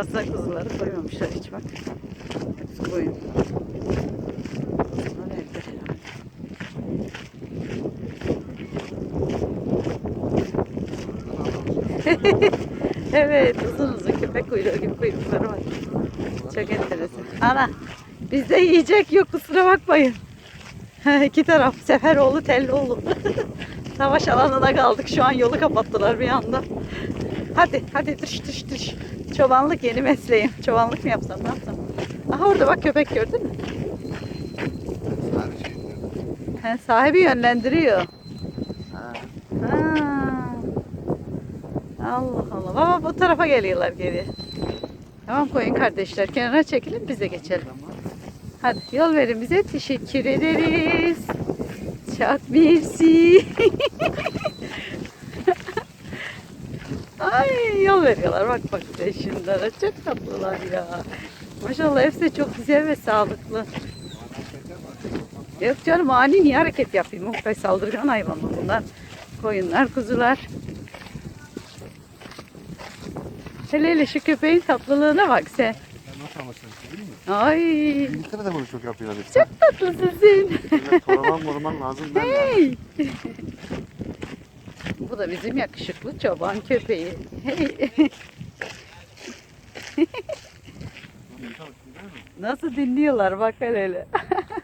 arasına kuzuları koymamışlar hiç bak. Hepsi koyun. Kuzular evde herhalde. evet uzun uzun köpek kuyruğu gibi kuyrukları var. Çok enteresan. Ana bizde yiyecek yok kusura bakmayın. İki taraf Seferoğlu Telloğlu. Savaş alanına kaldık. Şu an yolu kapattılar bir anda. Hadi hadi dış dış dış. Çobanlık yeni mesleğim. Çobanlık mı yapsam ne yapsam? Aha orada bak köpek gördün mü? He, sahibi yönlendiriyor. Ha. Ha. Allah Allah. Baba bu tarafa geliyorlar geri. Tamam koyun kardeşler. Kenara çekilin biz de geçelim. Hadi yol verin bize. Teşekkür ederiz. Çok mersi. Ay yol veriyorlar. Bak bak şunlara. Çok tatlılar ya. Maşallah hepsi de çok güzel ve sağlıklı. Yok canım ani niye hareket yapayım? Oktay saldırgan hayvanlar bunlar. Koyunlar, kuzular. Hele hele şu köpeğin tatlılığına bak sen. Nasıl sen değil mi? Ay İngiltere'de bunu çok yapıyorlar çok tatlısın sen. Toraman moraman lazım. Hey. Bu da bizim yakışıklı çoban köpeği. Nasıl dinliyorlar bak hele.